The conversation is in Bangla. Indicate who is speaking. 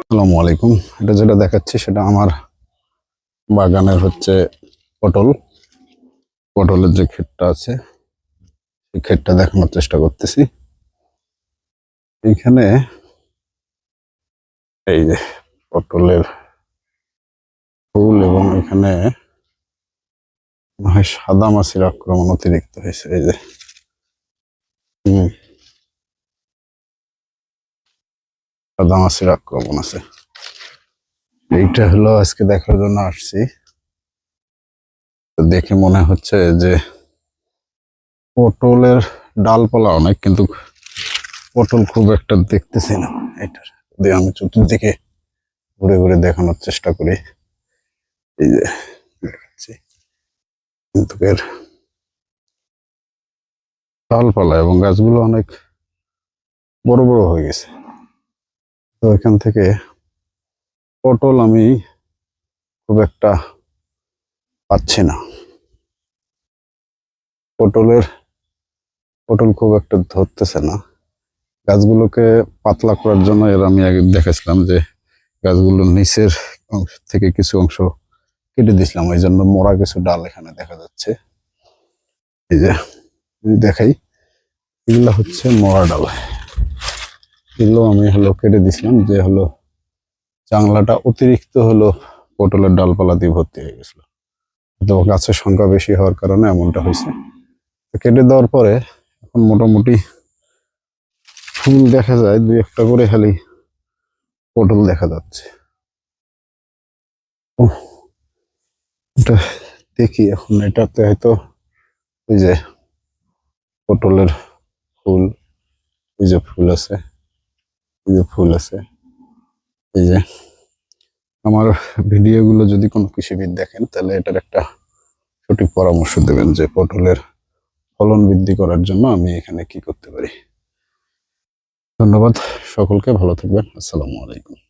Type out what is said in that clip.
Speaker 1: আসসালামু আলাইকুম। এটা যেটা দেখাচ্ছি, সেটা আমার বাগানের হচ্ছে পটল। পটলের যে ক্ষেতটা আছে, সেই ক্ষেতটা দেখানোর চেষ্টা করতেছি। এইখানে এই যে পটলের ফুল এবং এখানে হয় সাদা মাছির আক্রমণ অতিরিক্ত হয়েছে। এই যে, হম। সাদা মাছির আক্রমণ আছে। এইটা হলো আজকে দেখার জন্য আসছি। দেখে মনে হচ্ছে যে পটলের ডালপালা অনেক, কিন্তু পটল খুব একটা দেখতেছি না। এটার দিয়ে আমি চতুর্দিকে ঘুরে ঘুরে দেখানোর চেষ্টা করি। এই যে কিন্তু এর ডালপালা এবং গাছগুলো অনেক বড় বড় হয়ে গেছে। তো এখান থেকে পটল আমি খুব একটা পাচ্ছি না। পটলের, পটল খুব একটা ধরতেছে না। গাছগুলোকে পাতলা করার জন্য এর আমি আগে দেখেছিলাম যে গাছগুলোর নিচের অংশ থেকে কিছু অংশ কেটে দিয়েছিলাম, ওই জন্য মরা কিছু ডাল এখানে দেখা যাচ্ছে। এই যে, দেখাই, এগুলো হচ্ছে মরা ডাল। এগুলো আমি হলো কেটে দিছিলাম যে হলো জাংলাটা অতিরিক্ত হলো পটলের ডালপালা দিয়ে ভর্তি হয়ে গেছিল। তো গাছের সংখ্যা বেশি হওয়ার কারণে এমনটা হয়েছে। কেটে দেওয়ার পরে এখন মোটামুটি ফুল দেখা যায়, দুই একটা করে খালি পটল দেখা যাচ্ছে। এটা দেখি এখন, এটাতে হয়তো ওই যে পটলের ফুল, ওই যে ফুল আছে। যে ফুল আছে। এই যে আমার ভিডিওগুলো যদি কোনো কৃষিবিদ দেখেন, তাহলে এটার একটা সঠিক পরামর্শ দেবেন যে পটলের ফলন বৃদ্ধি করার জন্য আমি এখানে কি করতে পারি। ধন্যবাদ সকলকে, ভালো থাকবেন। আসসালামু আলাইকুম।